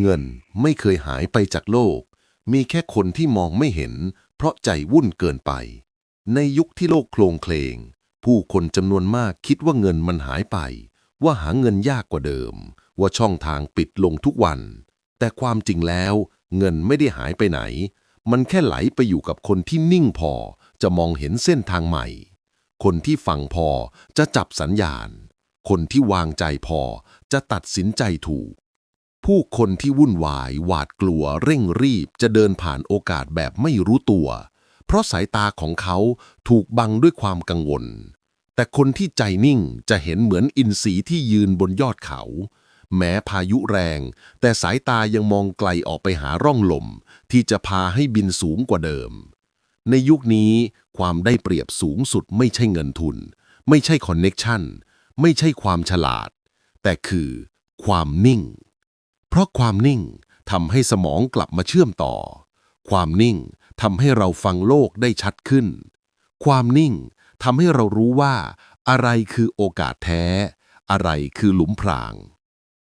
เงินไม่เคยหายไปจากโลก มีแค่คนที่มองไม่เห็น เพราะใจวุ่นเกินไป ในยุคที่โลกโคลงเคลง ผู้คนจำนวนมากคิดว่าเงินมันหายไป ว่าหาเงินยากกว่าเดิม ว่าช่องทางปิดลงทุกวัน แต่ความจริงแล้ว เงินไม่ได้หายไปไหน มันแค่ไหลไปอยู่กับคนที่นิ่งพอจะมองเห็นเส้นทางใหม่ คนที่ฟังพอจะจับสัญญาณ คนที่วางใจพอจะตัดสินใจถูก ผู้คนที่วุ่นวาย หวาดกลัว เร่งรีบ จะเดินผ่านโอกาสแบบไม่รู้ตัว เพราะสายตาของเขาถูกบังด้วยความกังวล แต่คนที่ใจนิ่งจะเห็นเหมือนอินทรีที่ยืนบนยอดเขา แม้พายุแรง แต่สายตายังมองไกลออกไปหาร่องลม ที่จะพาให้บินสูงกว่าเดิม ในยุคนี้ความได้เปรียบสูงสุดไม่ใช่เงินทุน ไม่ใช่คอนเน็กชันไม่ใช่ความฉลาด แต่คือความนิ่ง เพราะความนิ่งทำให้สมองกลับมาเชื่อมต่อ ความนิ่งทำให้เราฟังโลกได้ชัดขึ้น ความนิ่งทำให้เรารู้ว่า อะไรคือโอกาสแท้ อะไรคือหลุมพราง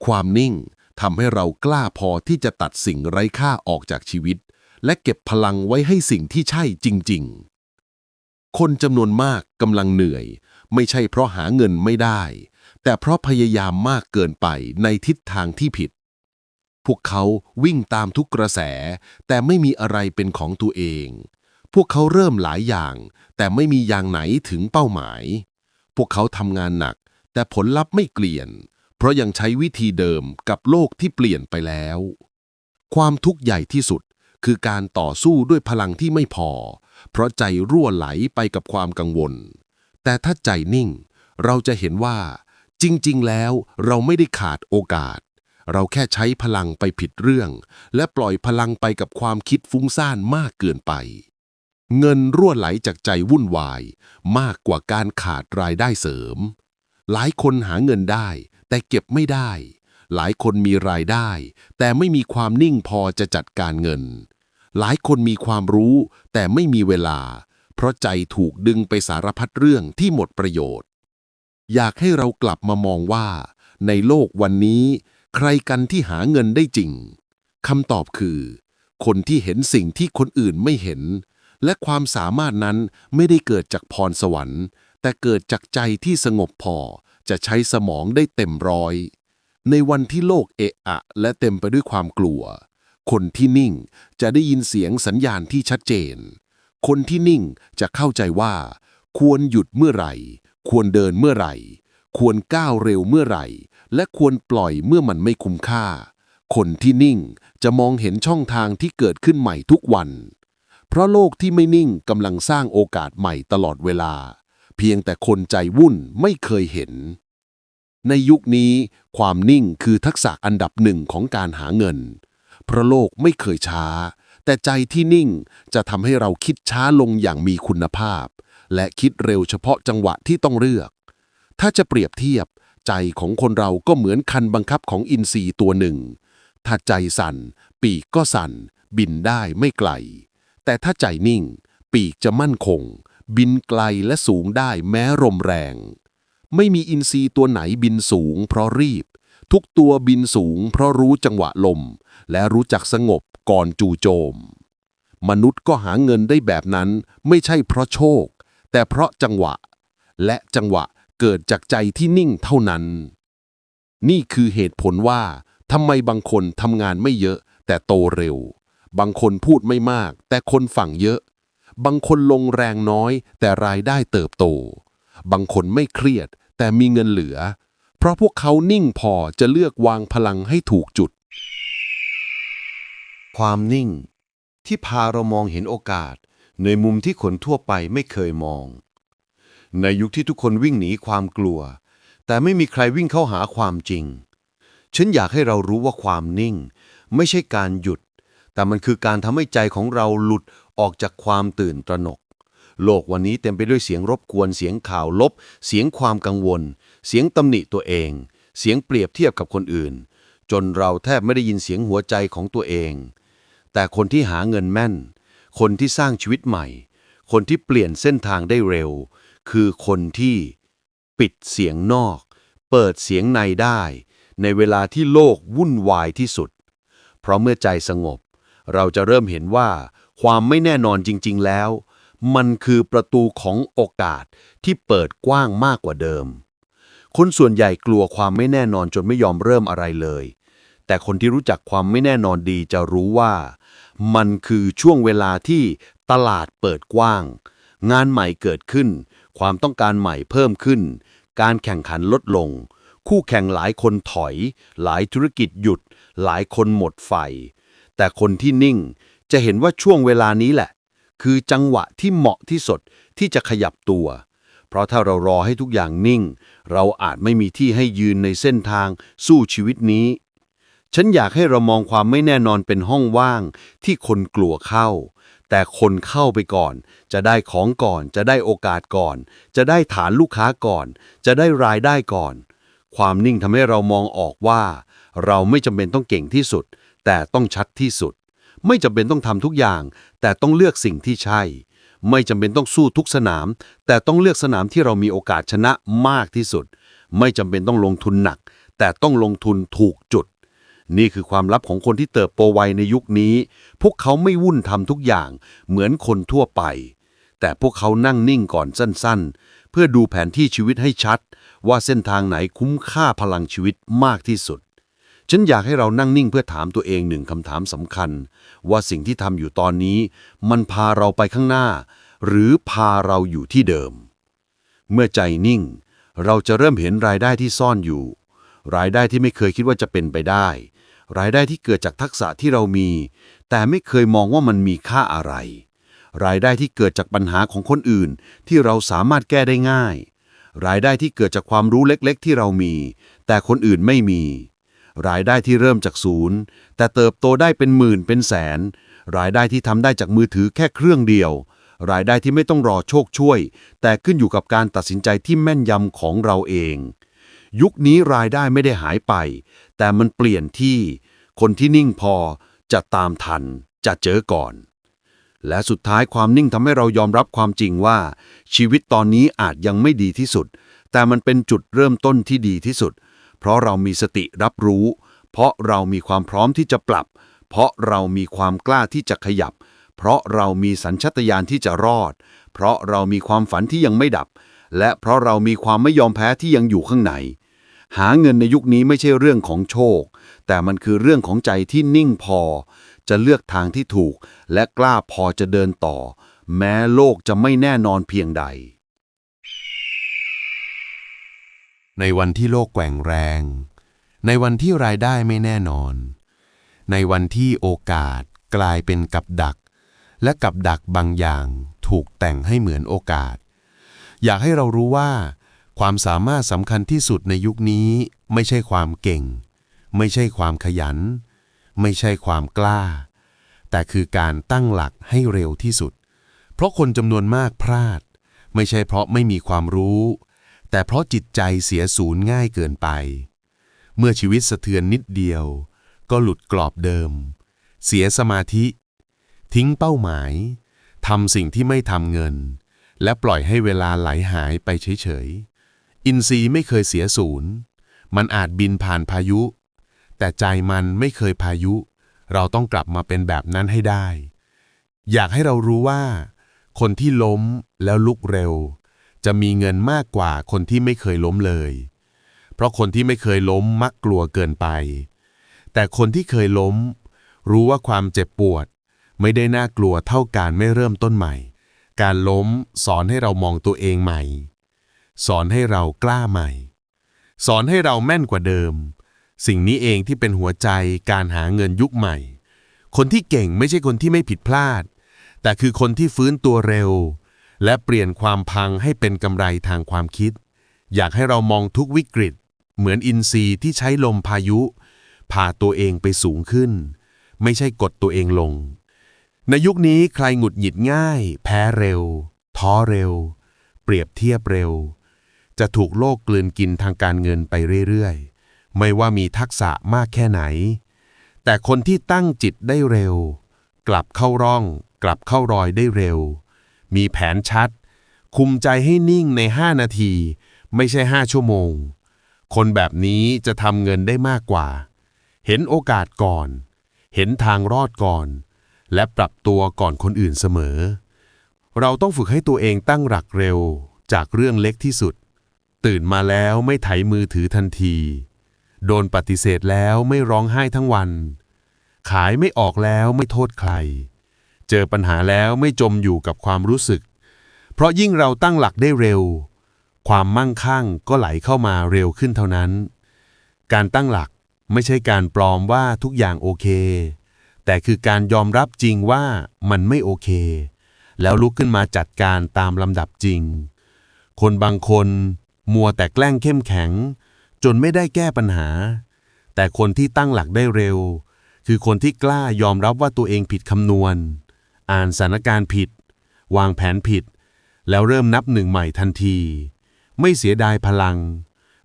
ความนิ่งทำให้เรากล้าพอที่จะตัดสิ่งไร้ค่าออกจากชีวิต และเก็บพลังไว้ให้สิ่งที่ใช่จริง ๆ คนจำนวนมากกำลังเหนื่อย ไม่ใช่เพราะหาเงินไม่ได้ แต่เพราะพยายามมากเกินไปในทิศทางที่ผิด พวกเขาวิ่งตามทุกกระแส แต่ไม่มีอะไรเป็นของตัวเอง พวกเขาเริ่มหลายอย่าง แต่ไม่มีอย่างไหนถึงเป้าหมาย พวกเขาทำงานหนัก แต่ผลลัพธ์ไม่เปลี่ยน เพราะยังใช้วิธีเดิมกับโลกที่เปลี่ยนไปแล้ว ความทุกข์ใหญ่ที่สุดคือการต่อสู้ด้วยพลังที่ไม่พอ เพราะใจรั่วไหลไปกับความกังวล แต่ถ้าใจนิ่ง เราจะเห็นว่า จริง ๆ แล้วเราไม่ได้ขาดโอกาส เราแค่ใช้พลังไปผิดเรื่อง และปล่อยพลังไปกับความคิดฟุ้งซ่านมากเกินไป เงินรั่วไหลจากใจวุ่นวาย มากกว่าการขาดรายได้เสริม หลายคนหาเงินได้ แต่เก็บไม่ได้ หลายคนมีรายได้ แต่ไม่มีความนิ่งพอจะจัดการเงิน หลายคนมีความรู้ แต่ไม่มีเวลา เพราะใจถูกดึงไปสารพัดเรื่องที่หมดประโยชน์ อยากให้เรากลับมามองว่า ในโลกวันนี้ ใครกันที่หาเงินได้จริงคำตอบคือ คนที่เห็นสิ่งที่คนอื่นไม่เห็น และความสามารถนั้นไม่ได้เกิดจากพรสวรรค์ แต่เกิดจากใจที่สงบพอ จะใช้สมองได้เต็มร้อย ในวันที่โลกเอะอะ และเต็มไปด้วยความกลัว คนที่นิ่งจะได้ยินเสียงสัญญาณที่ชัดเจน คนที่นิ่งจะเข้าใจว่า ควรหยุดเมื่อไหร่ ควรเดินเมื่อไหร่ ควรก้าวเร็วเมื่อไหร่ และควรปล่อยเมื่อมันไม่คุ้มค่า คนที่นิ่งจะมองเห็นช่องทางที่เกิดขึ้นใหม่ทุกวัน เพราะโลกที่ไม่นิ่งกำลังสร้างโอกาสใหม่ตลอดเวลา เพียงแต่คนใจวุ่นไม่เคยเห็น ในยุคนี้ ความนิ่งคือทักษะอันดับหนึ่งของการหาเงิน เพราะโลกไม่เคยช้า แต่ใจที่นิ่งจะทำให้เราคิดช้าลงอย่างมีคุณภาพ และคิดเร็วเฉพาะจังหวะที่ต้องเลือกถ้าจะเปรียบเทียบ ใจของคนเราก็เหมือนคันบังคับของอินทรีตัวหนึ่ง ถ้าใจสั่น ปีกก็สั่น บินได้ไม่ไกล แต่ถ้าใจนิ่ง ปีกจะมั่นคง บินไกลและสูงได้แม้ลมแรง ไม่มีอินทรีย์ตัวไหนบินสูง เพราะรีบ ทุกตัวบินสูง เพราะรู้จังหวะลม และรู้จักสงบก่อนจู่โจม มนุษย์ก็หาเงินได้แบบนั้นไม่ใช่เพราะโชค แต่เพราะจังหวะ และจังหวะ เกิดจากใจที่นิ่งเท่านั้น นี่คือเหตุผลว่าทำไมบางคนทำงานไม่เยอะแต่โตเร็ว บางคนพูดไม่มาก แต่คนฟังเยอะ บางคนลงแรงน้อย แต่รายได้เติบโต บางคนไม่เครียด แต่มีเงินเหลือ เพราะพวกเขานิ่งพอจะเลือกวางพลังให้ถูกจุด ความนิ่ง ที่พาเรามองเห็นโอกาส ในมุมที่คนทั่วไปไม่เคยมอง ในยุคที่ทุกคนวิ่งหนีความกลัว แต่ไม่มีใครวิ่งเข้าหาความจริง ฉันอยากให้เรารู้ว่าความนิ่ง ไม่ใช่การหยุด แต่มันคือการทำให้ใจของเราหลุดออกจากความตื่นตระหนก โลกวันนี้เต็มไปด้วยเสียงรบกวนเสียงข่าวลบ เสียงความกังวล เสียงตำหนิตัวเอง เสียงเปรียบเทียบกับคนอื่น จนเราแทบไม่ได้ยินเสียงหัวใจของตัวเอง แต่คนที่หาเงินแม่น คนที่สร้างชีวิตใหม่ คนที่เปลี่ยนเส้นทางได้เร็ว คือคนที่ปิดเสียงนอก เปิดเสียงในได้ ในเวลาที่โลกวุ่นวายที่สุด เพราะเมื่อใจสงบ เราจะเริ่มเห็นว่าความไม่แน่นอนจริง ๆ แล้ว มันคือประตูของโอกาสที่เปิดกว้างมากกว่าเดิม คนส่วนใหญ่กลัวความไม่แน่นอนจนไม่ยอมเริ่มอะไรเลย แต่คนที่รู้จักความไม่แน่นอนดีจะรู้ว่า มันคือช่วงเวลาที่ตลาดเปิดกว้าง งานใหม่เกิดขึ้น ความต้องการใหม่เพิ่มขึ้น การแข่งขันลดลง คู่แข่งหลายคนถอย หลายธุรกิจหยุด หลายคนหมดไฟ แต่คนที่นิ่งจะเห็นว่าช่วงเวลานี้แหละ คือจังหวะที่เหมาะที่สุดที่จะขยับตัว เพราะถ้าเรารอให้ทุกอย่างนิ่ง เราอาจไม่มีที่ให้ยืนในเส้นทางสู้ชีวิตนี้ ฉันอยากให้เรามองความไม่แน่นอนเป็นห้องว่างที่คนกลัวเข้า แต่คนเข้าไปก่อน จะได้ของก่อน จะได้โอกาสก่อน จะได้ฐานลูกค้าก่อน จะได้รายได้ก่อน ความนิ่งทำให้เรามองออกว่า เราไม่จำเป็นต้องเก่งที่สุด แต่ต้องชัดที่สุด ไม่จำเป็นต้องทำทุกอย่าง แต่ต้องเลือกสิ่งที่ใช่ ไม่จำเป็นต้องสู้ทุกสนาม แต่ต้องเลือกสนามที่เรามีโอกาสชนะมากที่สุด ไม่จำเป็นต้องลงทุนหนัก แต่ต้องลงทุนถูกจุด นี่คือความลับของคนที่เติบโตไวในยุคนี้ พวกเขาไม่วุ่นทำทุกอย่างเหมือนคนทั่วไป แต่พวกเขานั่งนิ่งก่อนสั้นๆ เพื่อดูแผนที่ชีวิตให้ชัด ว่าเส้นทางไหนคุ้มค่าพลังชีวิตมากที่สุด ฉันอยากให้เรานั่งนิ่งเพื่อถามตัวเองหนึ่งคำถามสำคัญ ว่าสิ่งที่ทำอยู่ตอนนี้ มันพาเราไปข้างหน้า หรือพาเราอยู่ที่เดิม เมื่อใจนิ่ง เราจะเริ่มเห็นรายได้ที่ซ่อนอยู่ รายได้ที่ไม่เคยคิดว่าจะเป็นไปได้ รายได้ที่เกิดจากทักษะที่เรามี แต่ไม่เคยมองว่ามันมีค่าอะไร รายได้ที่เกิดจากปัญหาของคนอื่น ที่เราสามารถแก้ได้ง่าย รายได้ที่เกิดจากความรู้เล็กๆ ที่เรามี แต่คนอื่นไม่มี รายได้ที่เริ่มจากศูนย์ แต่เติบโตได้เป็นหมื่นเป็นแสน รายได้ที่ทำได้จากมือถือแค่เครื่องเดียว รายได้ที่ไม่ต้องรอโชคช่วย แต่ขึ้นอยู่กับการตัดสินใจที่แม่นยำของเราเอง ยุคนี้รายได้ไม่ได้หายไป แต่มันเปลี่ยนที่คนที่นิ่งพอจะตามทัน จะเจอก่อน และสุดท้ายความนิ่งทำให้เรายอมรับความจริงว่า ชีวิตตอนนี้อาจยังไม่ดีที่สุด แต่มันเป็นจุดเริ่มต้นที่ดีที่สุด เพราะเรามีสติรับรู้ เพราะเรามีความพร้อมที่จะปรับ เพราะเรามีความกล้าที่จะขยับ เพราะเรามีสัญชาตญาณที่จะรอด เพราะเรามีความฝันที่ยังไม่ดับ และเพราะเรามีความไม่ยอมแพ้ที่ยังอยู่ข้างใน หาเงินในยุคนี้ไม่ใช่เรื่องของโชค แต่มันคือเรื่องของใจที่นิ่งพอ จะเลือกทางที่ถูก และกล้าพอจะเดินต่อ แม้โลกจะไม่แน่นอนเพียงใด ในวันที่โลกแกว่งแรง ในวันที่รายได้ไม่แน่นอน ในวันที่โอกาสกลายเป็นกับดัก และกับดักบางอย่างถูกแต่งให้เหมือนโอกาส อยากให้เรารู้ว่า ความสามารถสำคัญที่สุดในยุคนี้ ไม่ใช่ความเก่ง ไม่ใช่ความขยัน ไม่ใช่ความกล้า แต่คือการตั้งหลักให้เร็วที่สุด เพราะคนจำนวนมากพลาด ไม่ใช่เพราะไม่มีความรู้ แต่เพราะจิตใจเสียศูนย์ง่ายเกินไป เมื่อชีวิตสะเทือนนิดเดียว ก็หลุดกรอบเดิม เสียสมาธิ ทิ้งเป้าหมายทำสิ่งที่ไม่ทำเงิน และปล่อยให้เวลาไหลหายไปเฉยๆ อินทรีย์ไม่เคยเสียศูนย์ มันอาจบินผ่านพายุ แต่ใจมันไม่เคยพายุ เราต้องกลับมาเป็นแบบนั้นให้ได้ อยากให้เรารู้ว่า คนที่ล้มแล้วลุกเร็ว จะมีเงินมากกว่าคนที่ไม่เคยล้มเลย เพราะคนที่ไม่เคยล้มมักกลัวเกินไป แต่คนที่เคยล้ม รู้ว่าความเจ็บปวด ไม่ได้น่ากลัวเท่าการไม่เริ่มต้นใหม่ การล้มสอนให้เรามองตัวเองใหม่ สอนให้เรากล้าใหม่ สอนให้เราแม่นกว่าเดิม สิ่งนี้เองที่เป็นหัวใจการหาเงินยุคใหม่ คนที่เก่งไม่ใช่คนที่ไม่ผิดพลาด แต่คือคนที่ฟื้นตัวเร็ว และเปลี่ยนความพังให้เป็นกำไรทางความคิด อยากให้เรามองทุกวิกฤต เหมือนอินทรีย์ที่ใช้ลมพายุพาตัวเองไปสูงขึ้น ไม่ใช่กดตัวเองลง ในยุคนี้ใครหงุดหงิดง่าย แพ้เร็ว ท้อเร็ว เปรียบเทียบเร็ว จะถูกโลกกลืนกินทางการเงินไปเรื่อยๆ ไม่ว่ามีทักษะมากแค่ไหน แต่คนที่ตั้งจิตได้เร็ว กลับเข้าร่อง กลับเข้ารอยได้เร็ว มีแผนชัด คุมใจให้นิ่งใน 5 นาที ไม่ใช่ 5 ชั่วโมง คนแบบนี้จะทำเงินได้มากกว่า เห็นโอกาสก่อน เห็นทางรอดก่อน และปรับตัวก่อนคนอื่นเสมอ เราต้องฝึกให้ตัวเองตั้งหลักเร็วจากเรื่องเล็กที่สุด ตื่นมาแล้วไม่ไถมือถือทันที โดนปฏิเสธแล้วไม่ร้องไห้ทั้งวัน ขายไม่ออกแล้วไม่โทษใคร เจอปัญหาแล้วไม่จมอยู่กับความรู้สึก เพราะยิ่งเราตั้งหลักได้เร็ว ความมั่งคั่งก็ไหลเข้ามาเร็วขึ้นเท่านั้น การตั้งหลักไม่ใช่การปลอมว่าทุกอย่างโอเค แต่คือการยอมรับจริงว่ามันไม่โอเค แล้วลุกขึ้นมาจัดการตามลำดับจริง คนบางคนมัวแต่แกล้งเข้มแข็ง จนไม่ได้แก้ปัญหา แต่คนที่ตั้งหลักได้เร็ว คือคนที่กล้ายอมรับว่าตัวเองผิดคำนวณ อ่านสถานการณ์ผิด วางแผนผิด แล้วเริ่มนับหนึ่งใหม่ทันที ไม่เสียดายพลัง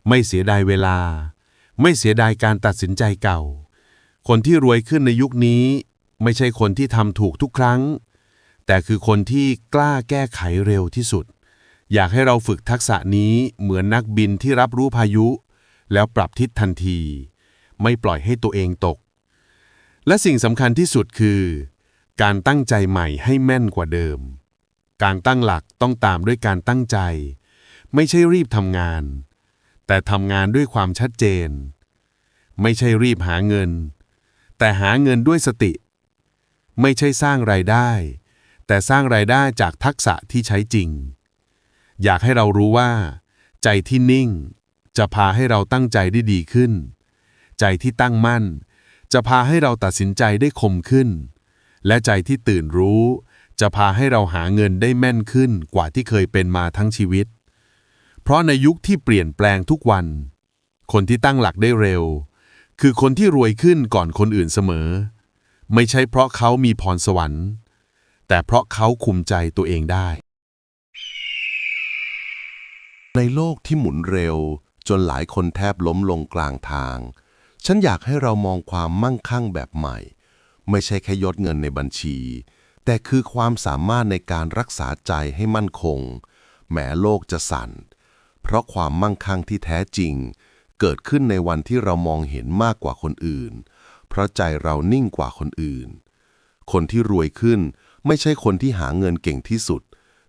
ไม่เสียดายเวลา ไม่เสียดายการตัดสินใจเก่า คนที่รวยขึ้นในยุคนี้ ไม่ใช่คนที่ทำถูกทุกครั้ง แต่คือคนที่กล้าแก้ไขเร็วที่สุด อยากให้เราฝึกทักษะนี้เหมือนนักบินที่รับรู้พายุ แล้วปรับทิศทันที ไม่ปล่อยให้ตัวเองตก และสิ่งสำคัญที่สุดคือ การตั้งใจใหม่ให้แม่นกว่าเดิม การตั้งหลักต้องตามด้วยการตั้งใจ ไม่ใช่รีบทำงาน แต่ทำงานด้วยความชัดเจน ไม่ใช่รีบหาเงิน แต่หาเงินด้วยสติ ไม่ใช่สร้างรายได้ แต่สร้างรายได้จากทักษะที่ใช้จริง อยากให้เรารู้ว่า ใจที่นิ่ง จะพาให้เราตั้งใจได้ดีขึ้น ใจที่ตั้งมั่น จะพาให้เราตัดสินใจได้คมขึ้น และใจที่ตื่นรู้ จะพาให้เราหาเงินได้แม่นขึ้นกว่าที่เคยเป็นมาทั้งชีวิต เพราะในยุคที่เปลี่ยนแปลงทุกวัน คนที่ตั้งหลักได้เร็ว คือคนที่รวยขึ้นก่อนคนอื่นเสมอ ไม่ใช่เพราะเขามีพรสวรรค์ แต่เพราะเขาคุมใจตัวเองได้ ในโลกที่หมุนเร็ว จนหลายคนแทบล้มลงกลางทาง ฉันอยากให้เรามองความมั่งคั่งแบบใหม่ ไม่ใช่แค่ยอดเงินในบัญชี แต่คือความสามารถในการรักษาใจให้มั่นคง แม้โลกจะสั่น เพราะความมั่งคั่งที่แท้จริง เกิดขึ้นในวันที่เรามองเห็นมากกว่าคนอื่น เพราะใจเรานิ่งกว่าคนอื่น คนที่รวยขึ้นไม่ใช่คนที่หาเงินเก่งที่สุด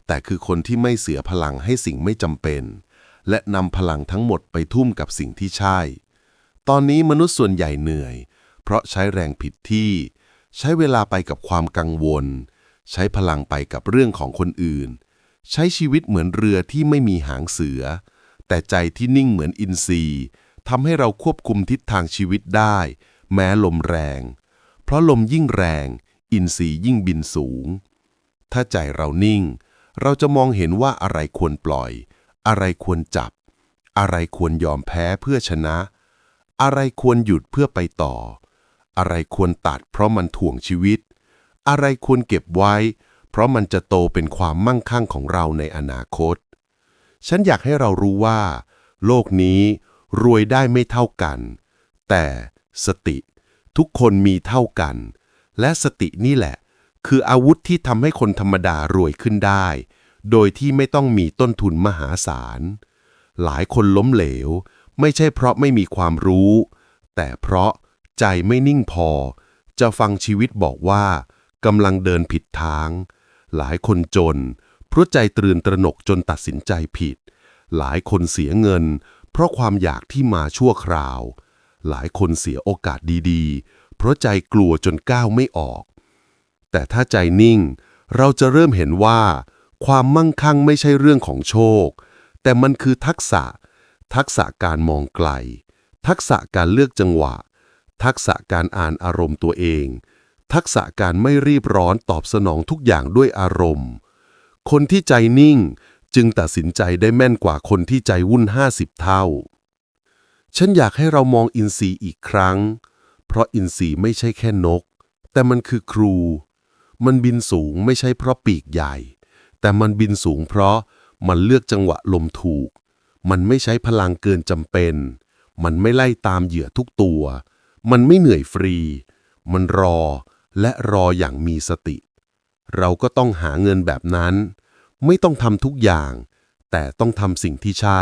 แต่คือคนที่ไม่เสียพลังให้สิ่งไม่จำเป็น และนำพลังทั้งหมดไปทุ่มกับสิ่งที่ใช่ ตอนนี้มนุษย์ส่วนใหญ่เหนื่อย เพราะใช้แรงผิดที่ ใช้เวลาไปกับความกังวล ใช้พลังไปกับเรื่องของคนอื่น ใช้ชีวิตเหมือนเรือที่ไม่มีหางเสือ แต่ใจที่นิ่งเหมือนอินทรี ทำให้เราควบคุมทิศทางชีวิตได้ แม้ลมแรง เพราะลมยิ่งแรง อินทรีย์ยิ่งบินสูง ถ้าใจเรานิ่ง เราจะมองเห็นว่าอะไรควรปล่อย อะไรควรจับ อะไรควรยอมแพ้เพื่อชนะ อะไรควรหยุดเพื่อไปต่อ อะไรควรตัดเพราะมันถ่วงชีวิต อะไรควรเก็บไว้ เพราะมันจะโตเป็นความมั่งคั่งของเราในอนาคต ฉันอยากให้เรารู้ว่า โลกนี้ รวยได้ไม่เท่ากัน แต่สติทุกคนมีเท่ากัน และสตินี่แหละ คืออาวุธที่ทำให้คนธรรมดารวยขึ้นได้ โดยที่ไม่ต้องมีต้นทุนมหาศาล หลายคนล้มเหลว ไม่ใช่เพราะไม่มีความรู้ แต่เพราะใจไม่นิ่งพอ จะฟังชีวิตบอกว่ากำลังเดินผิดทาง หลายคนจนเพราะใจตรื่นตระหนกจนตัดสินใจผิด หลายคนเสียเงิน เพราะความอยากที่มาชั่วคราว หลายคนเสียโอกาสดีๆ เพราะใจกลัวจนก้าวไม่ออก แต่ถ้าใจนิ่ง เราจะเริ่มเห็นว่า ความมั่งคั่งไม่ใช่เรื่องของโชค แต่มันคือทักษะ ทักษะการมองไกล ทักษะการเลือกจังหวะ ทักษะการอ่านอารมณ์ตัวเอง ทักษะการไม่รีบร้อนตอบสนองทุกอย่างด้วยอารมณ์ คนที่ใจนิ่ง จึงตัดสินใจได้แม่นกว่าคนที่ใจวุ่นห้าสิบเท่า ฉันอยากให้เรามองอินทรีย์อีกครั้ง เพราะอินทรีย์ไม่ใช่แค่นก แต่มันคือครู มันบินสูงไม่ใช่เพราะปีกใหญ่ แต่มันบินสูงเพราะมันเลือกจังหวะลมถูก มันไม่ใช้พลังเกินจำเป็น มันไม่ไล่ตามเหยื่อทุกตัว มันไม่เหนื่อยฟรี มันรอและรออย่างมีสติ เราก็ต้องหาเงินแบบนั้น ไม่ต้องทำทุกอย่าง แต่ต้องทำสิ่งที่ใช่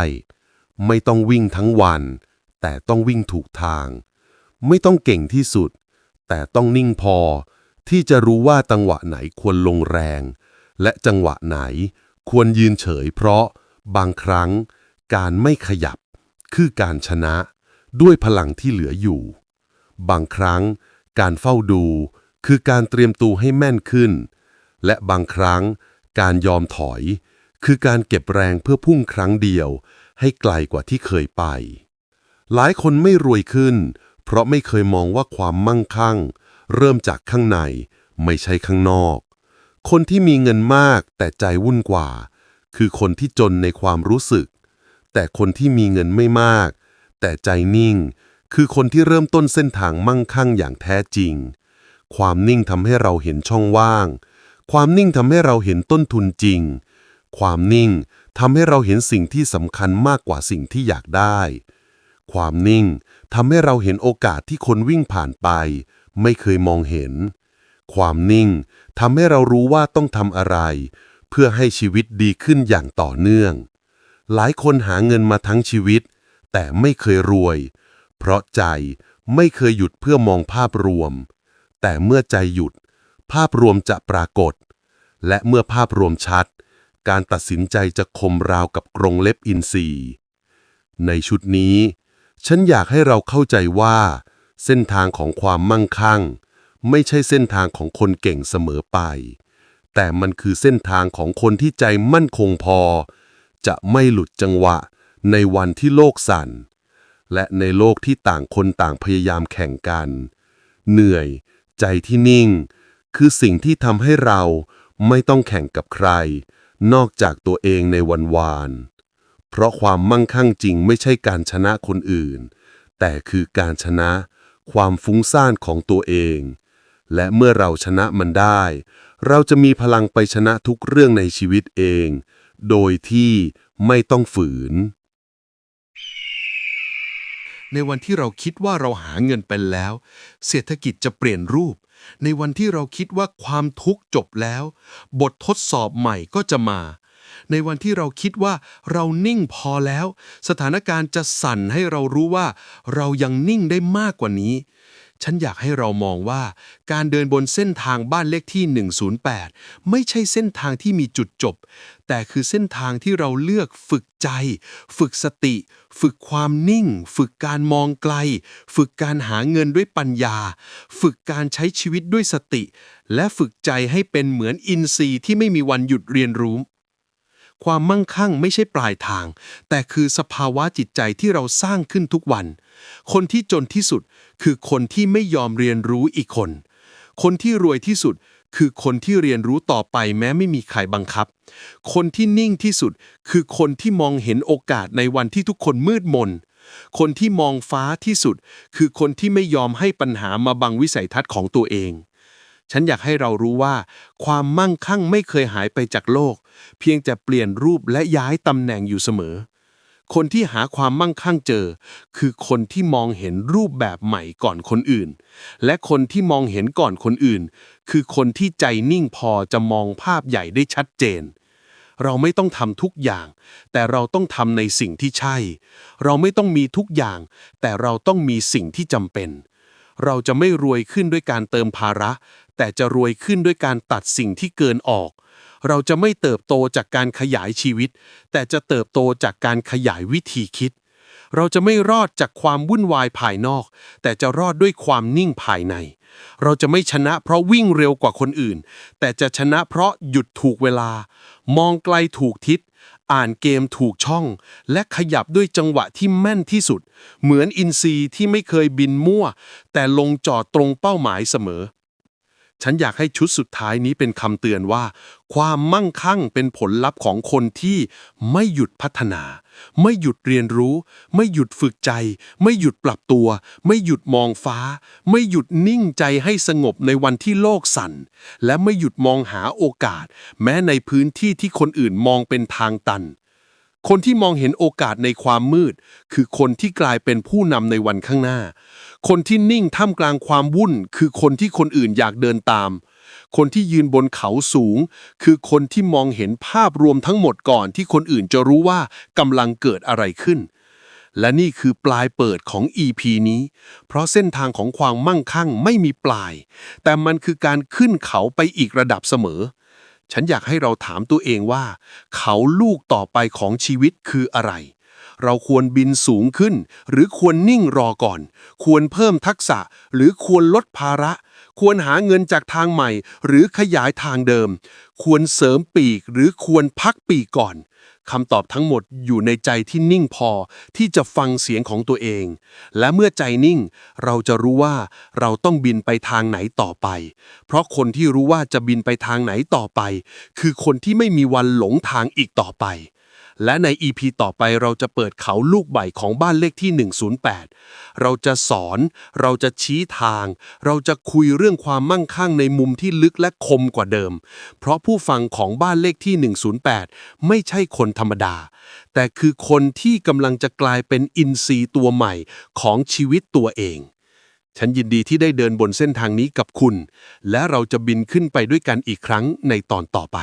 ไม่ต้องวิ่งทั้งวัน แต่ต้องวิ่งถูกทาง ไม่ต้องเก่งที่สุด แต่ต้องนิ่งพอ ที่จะรู้ว่าจังหวะไหนควรลงแรง และจังหวะไหนควรยืนเฉย เพราะบางครั้ง การไม่ขยับ คือการชนะ ด้วยพลังที่เหลืออยู่ บางครั้ง การเฝ้าดู คือการเตรียมตัวให้แม่นขึ้น และบางครั้ง การยอมถอย คือการเก็บแรงเพื่อพุ่งครั้งเดียว ให้ไกลกว่าที่เคยไป หลายคนไม่รวยขึ้น เพราะไม่เคยมองว่าความมั่งคั่ง เริ่มจากข้างในไม่ใช่ข้างนอก คนที่มีเงินมากแต่ใจวุ่นกว่า คือคนที่จนในความรู้สึก แต่คนที่มีเงินไม่มาก แต่ใจนิ่ง คือคนที่เริ่มต้นเส้นทางมั่งคั่งอย่างแท้จริง ความนิ่งทำให้เราเห็นช่องว่าง ความนิ่งทำให้เราเห็นต้นทุนจริง ความนิ่งทำให้เราเห็นสิ่งที่สำคัญมากกว่าสิ่งที่อยากได้ ความนิ่งทำให้เราเห็นโอกาสที่คนวิ่งผ่านไป ไม่เคยมองเห็น ความนิ่งทำให้เรารู้ว่าต้องทำอะไร เพื่อให้ชีวิตดีขึ้นอย่างต่อเนื่อง หลายคนหาเงินมาทั้งชีวิต แต่ไม่เคยรวย เพราะใจไม่เคยหยุดเพื่อมองภาพรวม แต่เมื่อใจหยุด ภาพรวมจะปรากฏ และเมื่อภาพรวมชัด การตัดสินใจจะคมราวกับกรงเล็บอินทรีย์ ในชุดนี้ ฉันอยากให้เราเข้าใจว่า เส้นทางของความมั่งคั่ง ไม่ใช่เส้นทางของคนเก่งเสมอไป แต่มันคือเส้นทางของคนที่ใจมั่นคงพอ จะไม่หลุดจังหวะในวันที่โลกสั่น และในโลกที่ต่างคนต่างพยายามแข่งกัน เหนื่อย ใจที่นิ่ง คือสิ่งที่ทำให้เราไม่ต้องแข่งกับใคร นอกจากตัวเองในวันวาน เพราะความมั่งคั่งจริงไม่ใช่การชนะคนอื่น แต่คือการชนะ ความฟุ้งซ่านของตัวเอง และเมื่อเราชนะมันได้ เราจะมีพลังไปชนะทุกเรื่องในชีวิตเอง โดยที่ไม่ต้องฝืน ในวันที่เราคิดว่าเราหาเงินเป็นแล้ว เศรษฐกิจจะเปลี่ยนรูป ในวันที่เราคิดว่าความทุกข์จบแล้ว บททดสอบใหม่ก็จะมา ในวันที่เราคิดว่าเรานิ่งพอแล้ว สถานการณ์จะสั่นให้เรารู้ว่า เรายังนิ่งได้มากกว่านี้ ฉันอยากให้เรามองว่าการเดินบนเส้นทางบ้านเลขที่ 108 ไม่ใช่เส้นทางที่มีจุดจบ แต่คือเส้นทางที่เราเลือกฝึกใจ ฝึกสติ ฝึกความนิ่ง ฝึกการมองไกล ฝึกการหาเงินด้วยปัญญา ฝึกการใช้ชีวิตด้วยสติ และฝึกใจให้เป็นเหมือนอินทรีย์ที่ไม่มีวันหยุดเรียนรู้ ความมั่งคั่งไม่ใช่ปลายทาง แต่คือสภาวะจิตใจที่เราสร้างขึ้นทุกวัน คนที่จนที่สุดคือคนที่ไม่ยอมเรียนรู้อีกคน คนที่รวยที่สุดคือคนที่เรียนรู้ต่อไปแม้ไม่มีใครบังคับ คนที่นิ่งที่สุดคือคนที่มองเห็นโอกาสในวันที่ทุกคนมืดมน คนที่มองฟ้าที่สุด คือคนที่ไม่ยอมให้ปัญหามาบังวิสัยทัศน์ของตัวเอง ฉันอยากให้เรารู้ว่า ความมั่งคั่งไม่เคยหายไปจากโลก เพียงแต่เปลี่ยนรูปและย้ายตำแหน่งอยู่เสมอ คนที่หาความมั่งคั่งเจอ คือคนที่มองเห็นรูปแบบใหม่ก่อนคนอื่น และคนที่มองเห็นก่อนคนอื่น คือคนที่ใจนิ่งพอจะมองภาพใหญ่ได้ชัดเจนเราไม่ต้องทำทุกอย่าง แต่เราต้องทำในสิ่งที่ใช่ เราไม่ต้องมีทุกอย่าง แต่เราต้องมีสิ่งที่จำเป็น เราจะไม่รวยขึ้นด้วยการเติมภาระ แต่จะรวยขึ้นด้วยการตัดสิ่งที่เกินออก เราจะไม่เติบโตจากการขยายชีวิต แต่จะเติบโตจากการขยายวิธีคิด เราจะไม่รอดจากความวุ่นวายภายนอก แต่จะรอดด้วยความนิ่งภายใน เราจะไม่ชนะเพราะวิ่งเร็วกว่าคนอื่น แต่จะชนะเพราะหยุดถูกเวลา มองไกลถูกทิศอ่านเกมถูกช่อง และขยับด้วยจังหวะที่แม่นที่สุด เหมือนอินทรีที่ไม่เคยบินมั่ว แต่ลงจอดตรงเป้าหมายเสมอ ฉันอยากให้ชุดสุดท้ายนี้เป็นคำเตือนว่า ความมั่งคั่งเป็นผลลัพธ์ของคนที่ไม่หยุดพัฒนา ไม่หยุดเรียนรู้ ไม่หยุดฝึกใจ ไม่หยุดปรับตัว ไม่หยุดมองฟ้า ไม่หยุดนิ่งใจให้สงบในวันที่โลกสั่น และไม่หยุดมองหาโอกาส แม้ในพื้นที่ที่คนอื่นมองเป็นทางตัน คนที่มองเห็นโอกาสในความมืด คือคนที่กลายเป็นผู้นำในวันข้างหน้า คนที่นิ่งท่ามกลางความวุ่น คือคนที่คนอื่นอยากเดินตาม คนที่ยืนบนเขาสูง คือคนที่มองเห็นภาพรวมทั้งหมดก่อนที่คนอื่นจะรู้ว่ากำลังเกิดอะไรขึ้น และนี่คือปลายเปิดของ EP นี้ เพราะเส้นทางของความมั่งคั่งไม่มีปลาย แต่มันคือการขึ้นเขาไปอีกระดับเสมอ ฉันอยากให้เราถามตัวเองว่า เขาลูกต่อไปของชีวิตคืออะไร เราควรบินสูงขึ้น หรือควรนิ่งรอก่อน ควรเพิ่มทักษะ หรือควรลดภาระ ควรหาเงินจากทางใหม่ หรือขยายทางเดิม ควรเสริมปีก หรือควรพักปีกก่อนคำตอบทั้งหมดอยู่ในใจที่นิ่งพอที่จะฟังเสียงของตัวเอง และเมื่อใจนิ่ง เราจะรู้ว่าเราต้องบินไปทางไหนต่อไป เพราะคนที่รู้ว่าจะบินไปทางไหนต่อไป คือคนที่ไม่มีวันหลงทางอีกต่อไป และใน EP ต่อไปเราจะเปิดเขาลูกใบของบ้านเลขที่ 108 เราจะสอน เราจะชี้ทาง เราจะคุยเรื่องความมั่งคั่งในมุมที่ลึกและคมกว่าเดิม เพราะผู้ฟังของบ้านเลขที่ 108 ไม่ใช่คนธรรมดา แต่คือคนที่กำลังจะกลายเป็นอินทรีย์ตัวใหม่ของชีวิตตัวเอง ฉันยินดีที่ได้เดินบนเส้นทางนี้กับคุณ และเราจะบินขึ้นไปด้วยกันอีกครั้งในตอนต่อไป